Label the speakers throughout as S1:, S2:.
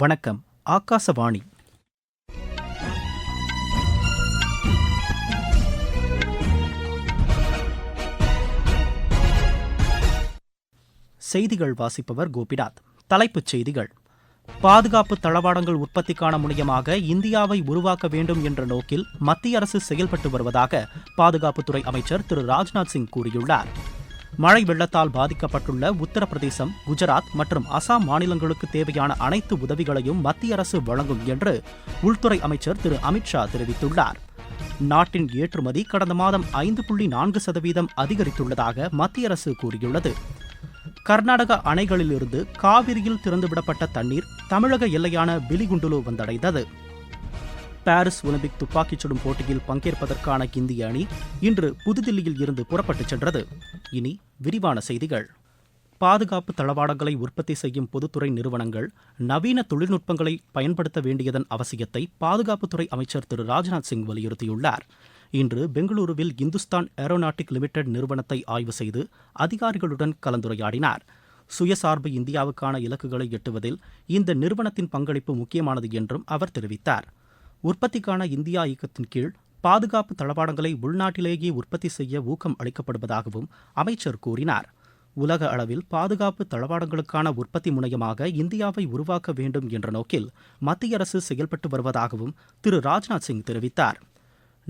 S1: வணக்கம் ஆகாசவாணி செய்திகள் வாசிப்பவர் கோபிநாத் தலைப்புச் செய்திகள் பாதுகாப்பு தளவாடங்கள் உற்பத்திக்கான முனையமாக இந்தியாவை உருவாக்க வேண்டும் என்ற நோக்கில் மத்திய அரசு செயல்பட்டு வருவதாக பாதுகாப்புத்துறை அமைச்சர் திரு ராஜ்நாத் சிங் கூறியுள்ளார் மழை வெள்ளத்தால் பாதிக்கப்பட்டுள்ள உத்தரப்பிரதேசம் குஜராத் மற்றும் அசாம் மாநிலங்களுக்கு தேவையான அனைத்து உதவிகளையும் மத்திய அரசு வழங்கும் என்று உள்துறை அமைச்சர் திரு அமித்ஷா தெரிவித்துள்ளார் நாட்டின் ஏற்றுமதி கடந்த மாதம் ஐந்து புள்ளி நான்கு சதவீதம் அதிகரித்துள்ளதாக மத்திய அரசு கூறியுள்ளது கர்நாடக அணைகளிலிருந்து காவிரியில் திறந்துவிடப்பட்ட தண்ணீர் தமிழக எல்லையான பிலிகுண்டுலு வந்தடைந்தது பாரிஸ் ஒலிம்பிக் துப்பாக்கிச் சுடும் போட்டியில் பங்கேற்பதற்கான இந்திய அணி இன்று புதுதில்லியில் இருந்து புறப்பட்டுச் சென்றது இனி விரிவான செய்திகள் பாதுகாப்பு தளவாடங்களை உற்பத்தி செய்யும் பொதுத்துறை நிறுவனங்கள் நவீன தொழில்நுட்பங்களை பயன்படுத்த வேண்டியதன் அவசியத்தை பாதுகாப்புத்துறை அமைச்சர் திரு ராஜ்நாத் சிங் வலியுறுத்தியுள்ளார் இன்று பெங்களூருவில் இந்துஸ்தான் ஏரோநாட்டிக் லிமிடெட் நிறுவனத்தை ஆய்வு செய்து அதிகாரிகளுடன் கலந்துரையாடினார் சுயசார்பு இந்தியாவுக்கான இலக்குகளை எட்டுவதில் இந்த நிறுவனத்தின் பங்களிப்பு முக்கியமானது என்றும் அவர் தெரிவித்தார் உற்பத்திக்கான இந்தியா இயக்கத்தின் கீழ் பாதுகாப்பு தளவாடங்களை உள்நாட்டிலேயே உற்பத்தி செய்ய ஊக்கம் அளிக்கப்படுவதாகவும் அமைச்சர் கூறினார் உலக அளவில் பாதுகாப்பு தளவாடங்களுக்கான உற்பத்தி முனையமாக இந்தியாவை உருவாக்க வேண்டும் என்ற நோக்கில் மத்திய அரசு செயல்பட்டு வருவதாகவும் திரு ராஜ்நாத் சிங் தெரிவித்தார்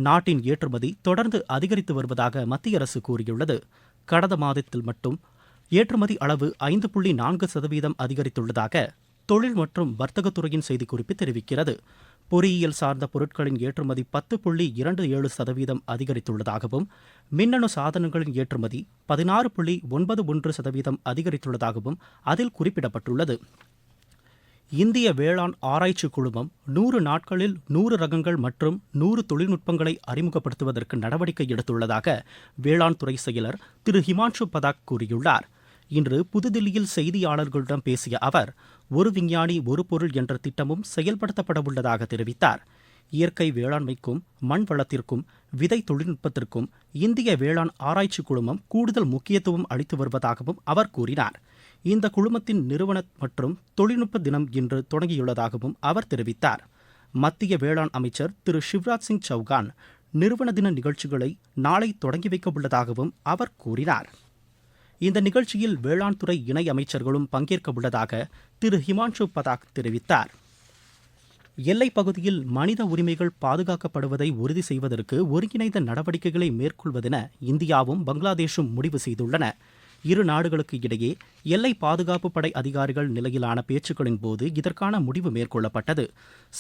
S1: நாட்டின் ஏற்றுமதி தொடர்ந்து அதிகரித்து வருவதாக மத்திய அரசு கூறியுள்ளது கடந்த மாதத்தில் மட்டும் ஏற்றுமதி அளவு ஐந்து புள்ளி நான்கு சதவீதம் அதிகரித்துள்ளதாக தொழில் மற்றும் வர்த்தகத்துறையின் செய்திக்குறிப்பு தெரிவிக்கிறது பொறியியல் சார்ந்த பொருட்களின் ஏற்றுமதி பத்து புள்ளி இரண்டு ஏழு சதவீதம் அதிகரித்துள்ளதாகவும் மின்னணு சாதனங்களின் ஏற்றுமதி பதினாறு புள்ளி ஒன்பது ஒன்று சதவீதம் அதிகரித்துள்ளதாகவும் அதில் குறிப்பிடப்பட்டுள்ளது இந்திய வேளாண் ஆராய்ச்சி குழுமம் நூறு நாட்களில் நூறு ரகங்கள் மற்றும் நூறு தொழில்நுட்பங்களை அறிமுகப்படுத்துவதற்கு நடவடிக்கை எடுத்துள்ளதாக வேளாண் துறை செயலர் திரு ஹிமான்ஷு பதாக் கூறியுள்ளார் இன்று புதுதில்லியில் செய்தியாளர்களிடம் பேசிய அவர் ஒரு விஞ்ஞானி ஒரு பொருள் என்ற திட்டமும் செயல்படுத்தப்பட உள்ளதாக தெரிவித்தார் இயற்கை வேளாண்மைக்கும் மண் வளத்திற்கும் விதை தொழில்நுட்பத்திற்கும் இந்திய வேளாண் ஆராய்ச்சி குழுமம் கூடுதல் முக்கியத்துவம் அளித்து வருவதாகவும் அவர் கூறினார் இந்த குழுமத்தின் நிறுவன மற்றும் தொழில்நுட்ப தினம் இன்று தொடங்கியுள்ளதாகவும் அவர் தெரிவித்தார் மத்திய வேளாண் அமைச்சர் திரு சிவராஜ் சிங் சௌகான் நிறுவன தின நிகழ்ச்சிகளை நாளை தொடங்கி வைக்க உள்ளதாகவும் அவர் கூறினார் இந்த நிகழ்ச்சியில் வேளாண் துறை இணை அமைச்சர்களும் பங்கேற்க உள்ளதாக திரு ஹிமான்ஷு பதாக் தெரிவித்தார் எல்லைப் பகுதியில் மனித உரிமைகள் பாதுகாக்கப்படுவதை உறுதி செய்வதற்கு ஒருங்கிணைந்த நடவடிக்கைகளை மேற்கொள்வதென இந்தியாவும் பங்களாதேஷும் முடிவு செய்துள்ளன இரு நாடுகளுக்கு இடையே எல்லை பாதுகாப்பு படை அதிகாரிகள் நிலையிலான பேச்சுக்களின் போது இதற்கான முடிவு மேற்கொள்ளப்பட்டது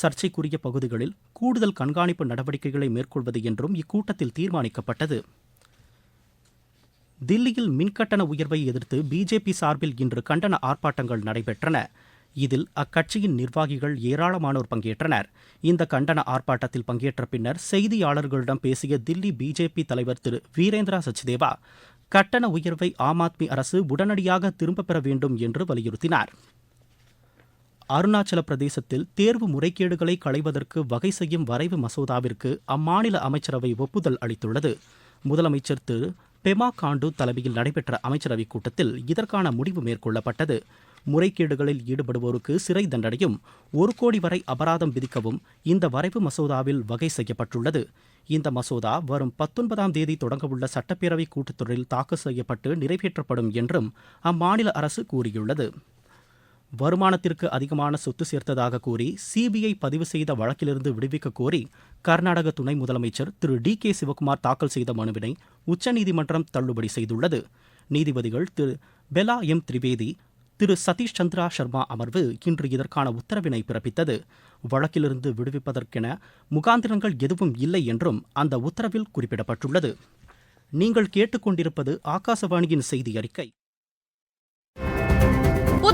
S1: சர்ச்சைக்குரிய பகுதிகளில் கூடுதல் கண்காணிப்பு நடவடிக்கைகளை மேற்கொள்வது என்றும் இக்கூட்டத்தில் தீர்மானிக்கப்பட்டது தில்லியில் மின்கட்டண உயர்வை எதிர்த்து பிஜேபி சார்பில் இன்று கண்டன ஆர்ப்பாட்டங்கள் நடைபெற்றன இதில் அக்கட்சியின் நிர்வாகிகள் ஏராளமானோர் பங்கேற்றனர் இந்த கண்டன ஆர்ப்பாட்டத்தில் பங்கேற்ற பின்னர் செய்தியாளர்களிடம் பேசிய தில்லி பிஜேபி தலைவர் திரு வீரேந்திரா சச்சிதேவா கட்டண உயர்வை ஆம் ஆத்மி அரசு உடனடியாக திரும்பப் பெற வேண்டும் என்று வலியுறுத்தினார் அருணாச்சல பிரதேசத்தில் தேர்வு முறைகேடுகளை களைவதற்கு வகை செய்யும் வரைவு மசோதாவிற்கு அம்மாநில அமைச்சரவை ஒப்புதல் அளித்துள்ளது முதலமைச்சர் திரு பெமா காண்டு தலைமையில் நடைபெற்ற அமைச்சரவைக் கூட்டத்தில் இதற்கான முடிவு மேற்கொள்ளப்பட்டது முறைகேடுகளில் ஈடுபடுவோருக்கு சிறை தண்டனையும் ஒரு கோடி வரை அபராதம் விதிக்கவும் இந்த வரைவு மசோதாவில் வகை செய்யப்பட்டுள்ளது இந்த மசோதா வரும் பத்தொன்பதாம் தேதி தொடங்கவுள்ள சட்டப்பேரவை கூட்டத்தொடரில் தாக்கல் செய்யப்பட்டு நிறைவேற்றப்படும் என்றும் அம்மாநில அரசு கூறியுள்ளது வருமானத்திற்கு அதிகமான சொத்து சேர்த்ததாக கூறி சிபிஐ பதிவு செய்த வழக்கிலிருந்து விடுவிக்க கோரி கர்நாடக துணை முதலமைச்சர் திரு டி கே சிவகுமார் தாக்கல் செய்த மனுவினை உச்சநீதிமன்றம் தள்ளுபடி செய்துள்ளது நீதிபதிகள் திரு பெலா எம் திரிவேதி திரு சதீஷ் சந்திரா சர்மா அமர்வு இன்று இதற்கான உத்தரவினை பிறப்பித்தது வழக்கிலிருந்து விடுவிப்பதற்கென முகாந்திரங்கள் எதுவும் இல்லை என்றும் அந்த உத்தரவில் குறிப்பிடப்பட்டுள்ளது நீங்கள் கேட்டுக்கொண்டிருப்பது ஆகாசவாணியின் செய்தி அறிக்கை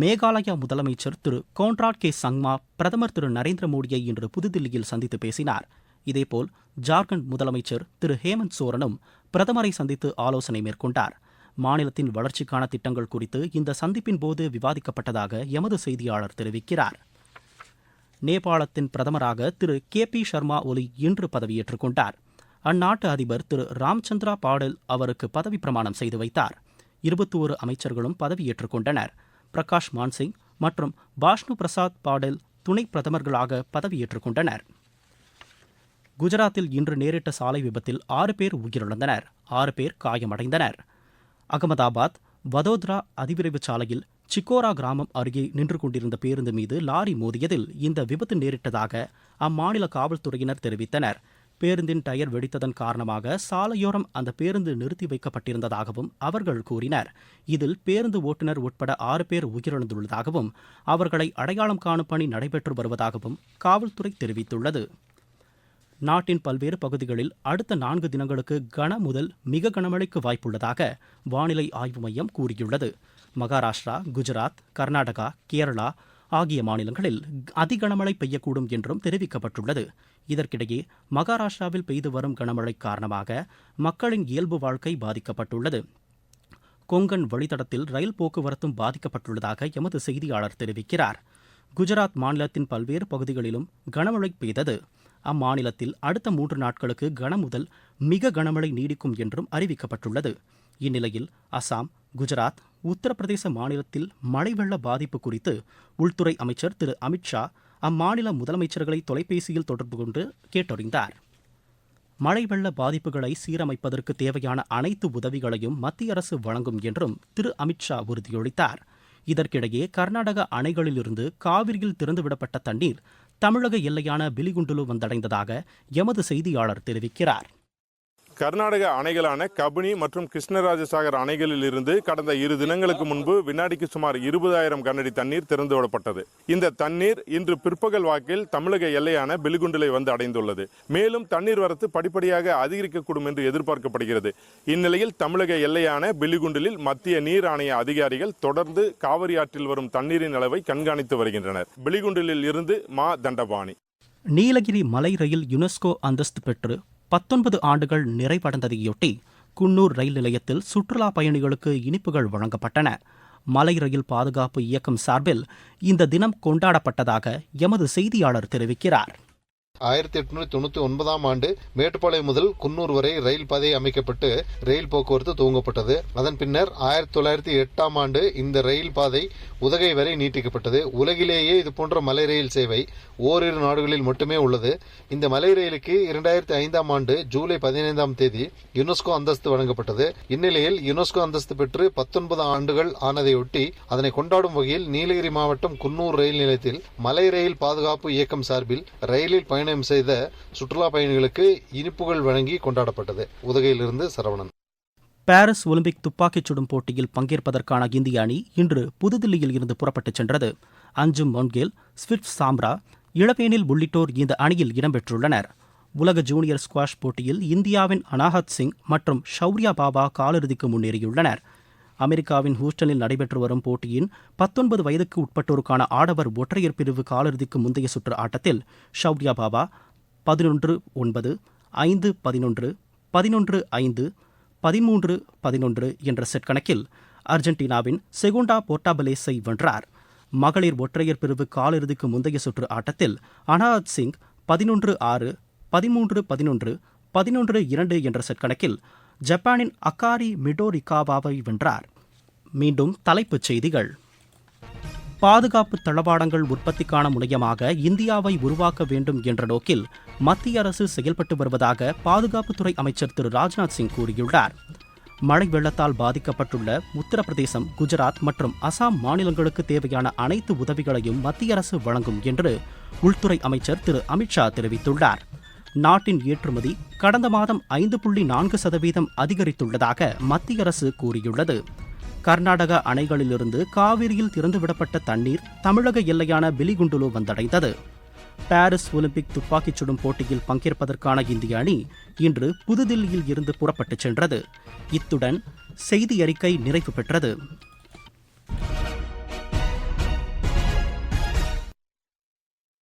S2: மேகாலயா முதலமைச்சர் திரு கோன்ராட் கே சங்மா பிரதமர் திரு நரேந்திர மோடியை இன்று புதுதில்லியில் சந்தித்து பேசினார் இதேபோல் ஜார்க்கண்ட் முதலமைச்சர் திரு ஹேமந்த் சோரனும் பிரதமரை சந்தித்து ஆலோசனை மேற்கொண்டார் மாநிலத்தின் வளர்ச்சிக்கான திட்டங்கள் குறித்து இந்த சந்திப்பின் போது விவாதிக்கப்பட்டதாக எமது செய்தியாளர் தெரிவிக்கிறார் நேபாளத்தின் பிரதமராக திரு கே பி சர்மா ஒலி இன்று பதவியேற்றுக் கொண்டார் அந்நாட்டு அதிபர் திரு ராம்சந்திரா பாடல் அவருக்கு பதவி பிரமாணம் செய்து வைத்தார் இருபத்தோரு அமைச்சர்களும் பதவியேற்றுக் கொண்டனர் பிரகாஷ் மான்சிங் மற்றும் பாஷ்ணு பிரசாத் பாடல் துணை பிரதமர்களாக பதவியேற்றுக் கொண்டனர் குஜராத்தில் இன்று நேரிட்ட சாலை விபத்தில் ஆறு பேர் உயிரிழந்தனர் ஆறு பேர் காயமடைந்தனர் அகமதாபாத் வதோத்ரா அதிவிரைவு சாலையில் சிக்கோரா கிராமம் அருகே நின்று கொண்டிருந்த பேருந்து மீது லாரி மோதியதில் இந்த விபத்து நேரிட்டதாக அம்மாநில காவல்துறையினர் தெரிவித்தனர் பேருந்தின் டயர் வெடித்ததன் காரணமாக சாலையோரம் அந்த பேருந்து நிறுத்தி வைக்கப்பட்டிருந்ததாகவும் அவர்கள் கூறினர் இதில் பேருந்து ஓட்டுநர் உட்பட ஆறு பேர் உயிரிழந்துள்ளதாகவும் அவர்களை அடையாளம் காணும் பணி நடைபெற்று வருவதாகவும் காவல்துறை தெரிவித்துள்ளது நாட்டின் பல்வேறு பகுதிகளில் அடுத்த நான்கு தினங்களுக்கு கன முதல் மிக கனமழைக்கு வாய்ப்புள்ளதாக வானிலை ஆய்வு மையம் கூறியுள்ளது மகாராஷ்டிரா குஜராத் கர்நாடகா கேரளா ஆகிய மாநிலங்களில் அதிகனமழை கனமழை பெய்யக்கூடும் என்றும் தெரிவிக்கப்பட்டுள்ளது இதற்கிடையே மகாராஷ்டிராவில் பெய்து வரும் கனமழை காரணமாக மக்களின் இயல்பு வாழ்க்கை பாதிக்கப்பட்டுள்ளது கொங்கன் வழித்தடத்தில் ரயில் போக்குவரத்தும் பாதிக்கப்பட்டுள்ளதாக எமது செய்தியாளர் தெரிவிக்கிறார் குஜராத் மாநிலத்தின் பல்வேறு பகுதிகளிலும் கனமழை பெய்தது அம்மாநிலத்தில் அடுத்த மூன்று நாட்களுக்கு கனமுதல் மிக கனமழை நீடிக்கும் என்றும் அறிவிக்கப்பட்டுள்ளது இந்நிலையில் அசாம் குஜராத் உத்தரப்பிரதேச மாநிலத்தில் மழை வெள்ள பாதிப்பு குறித்து உள்துறை அமைச்சர் திரு அமித்ஷா அம்மாநில முதலமைச்சர்களை தொலைபேசியில் தொடர்பு கொண்டு
S3: கேட்டறிந்தார் மழை வெள்ள பாதிப்புகளை சீரமைப்பதற்கு தேவையான அனைத்து உதவிகளையும்
S2: மத்திய அரசு வழங்கும் என்றும் திரு அமித்ஷா உறுதியளித்தார்
S3: இதற்கிடையே கர்நாடக
S2: அணைகளிலிருந்து காவிரியில் திறந்துவிடப்பட்ட தண்ணீர் தமிழக எல்லையான பிலிகுண்டுலு வந்தடைந்ததாக எமது செய்தியாளர் தெரிவிக்கிறார்
S3: கர்நாடக அணைகளான கபினி மற்றும் கிருஷ்ணராஜசாகர் அணைகளில் இருந்து கடந்த இரு தினங்களுக்கு முன்பு வினாடிக்கு சுமார் இருபதாயிரம் கனடி தண்ணீர் திறந்து விடப்பட்டது
S4: இந்த தண்ணீர் இன்று பிற்பகல் வாக்கில் தமிழக எல்லையான பெலிகுண்டலை வந்து அடைந்துள்ளது
S3: மேலும் தண்ணீர் வரத்து படிப்படியாக அதிகரிக்கக்கூடும் என்று எதிர்பார்க்கப்படுகிறது இந்நிலையில் தமிழக எல்லையான பெலிகுண்டலில் மத்திய நீர் ஆணைய அதிகாரிகள் தொடர்ந்து காவிரி ஆற்றில் வரும் தண்ணீரின் அளவை கண்காணித்து வருகின்றனர்
S4: பெலிகுண்டலில் இருந்து மா தண்டபாணி
S5: நீலகிரி மலை ரயில் யுனெஸ்கோ அந்தஸ்து பெற்று பத்தொன்பது ஆண்டுகள் நிறைவடைந்ததையொட்டி குன்னூர் ரயில் நிலையத்தில் சுற்றுலா பயணிகளுக்கு இனிப்புகள்
S3: வழங்கப்பட்டன மலை ரயில் பாதுகாப்பு
S5: இயக்கம் சார்பில் இந்த தினம் கொண்டாடப்பட்டதாக எமது செய்தியாளர்
S3: தெரிவிக்கிறார் ஆயிரத்தி எட்நூத்தி தொண்ணூத்தி ஒன்பதாம் ஆண்டு மேட்டுப்பாளையம் முதல்
S6: குன்னூர் வரை ரயில் பாதை அமைக்கப்பட்டு ரயில் போக்குவரத்து
S3: துவங்கப்பட்டது அதன்
S6: பின்னர் ஆயிரத்தி தொள்ளாயிரத்தி எட்டாம் ஆண்டு இந்த ரயில் பாதை உதகை வரை நீட்டிக்கப்பட்டது உலகிலேயே இது போன்ற மலை ரயில் சேவை ஓரிரு நாடுகளில் மட்டுமே உள்ளது இந்த மலை ரயிலுக்கு இரண்டாயிரத்தி ஐந்தாம் ஆண்டு ஜூலை பதினைந்தாம் தேதி யுனெஸ்கோ அந்தஸ்து
S3: வழங்கப்பட்டது இந்நிலையில் யுனெஸ்கோ அந்தஸ்து பெற்று பத்தொன்பது ஆண்டுகள் ஆனதையொட்டி அதனை கொண்டாடும் வகையில் நீலகிரி மாவட்டம் குன்னூர் ரயில் நிலையத்தில் மலை ரயில் பாதுகாப்பு இயக்கம் சார்பில் ரயிலில் பயணம் பயணம் செய்த சுற்றுலா பயணிகளுக்கு இனிப்புகள் வழங்கி கொண்டாடப்பட்டது உதகையிலிருந்து சரவணன் பாரிஸ் ஒலிம்பிக் துப்பாக்கிச் சுடும் போட்டியில் பங்கேற்பதற்கான இந்திய அணி இன்று புதுதில்லியில் இருந்து புறப்பட்டுச் சென்றது அஞ்சும் மொன்கேல் ஸ்விஃப்ட் சாம்ரா இளவேனில் உள்ளிட்டோர் இந்த அணியில் இடம்பெற்றுள்ளனர் உலக ஜூனியர் ஸ்குவாஷ் போட்டியில் இந்தியாவின் அனாஹத் சிங் மற்றும் ஷௌர்யா பாபா காலிறுதிக்கு முன்னேறியுள்ளனர் அமெரிக்காவின் ஹூஸ்டனில் நடைபெற்று வரும் போட்டியின் பத்தொன்பது வயதுக்கு உட்பட்டோருக்கான ஆடவர் ஒற்றையர் பிரிவு காலிறுதிக்கு முந்தைய சுற்று ஆட்டத்தில் ஷவுரியா பாபா பதினொன்று ஒன்பது ஐந்து பதினொன்று பதினொன்று ஐந்து பதிமூன்று பதினொன்று என்ற செட் கணக்கில் அர்ஜென்டினாவின் செகுண்டா போர்ட்டாபலேஸை வென்றார் மகளிர் ஒற்றையர் பிரிவு காலிறுதிக்கு முந்தைய சுற்று ஆட்டத்தில் அனாத் சிங் பதினொன்று ஆறு பதிமூன்று பதினொன்று பதினொன்று இரண்டு என்ற செட் கணக்கில் ஜப்பானின் அகாரி மிடோரிகாவாவை வென்றார் மீண்டும் தலைப்புச் செய்திகள் பாதுகாப்பு தளவாடங்கள் உற்பத்திக்கான முனையமாக இந்தியாவை உருவாக்க வேண்டும் என்ற நோக்கில் மத்திய அரசு செயல்பட்டு வருவதாக பாதுகாப்புத்துறை அமைச்சர் திரு ராஜ்நாத் சிங் கூறியுள்ளார் மழை வெள்ளத்தால் பாதிக்கப்பட்டுள்ள உத்தரப்பிரதேசம் குஜராத் மற்றும் அசாம் மாநிலங்களுக்கு தேவையான அனைத்து உதவிகளையும் மத்திய அரசு வழங்கும் என்று உள்துறை அமைச்சர் திரு அமித்ஷா தெரிவித்துள்ளார் நாட்டின் ஏற்றுமதி கடந்த மாதம் ஐந்து புள்ளி நான்கு சதவீதம் அதிகரித்துள்ளதாக மத்திய அரசு கூறியுள்ளது கர்நாடக அணைகளிலிருந்து காவிரியில் திறந்துவிடப்பட்ட தண்ணீர் தமிழக எல்லையான பிலிகுண்டுலு வந்தடைந்தது பாரிஸ் ஒலிம்பிக் துப்பாக்கிச் சுடும் போட்டியில் பங்கேற்பதற்கான இந்திய அணி இன்று புதுதில்லியில் இருந்து புறப்பட்டுச் சென்றது இத்துடன் செய்தி அறிக்கை நிறைவு பெற்றது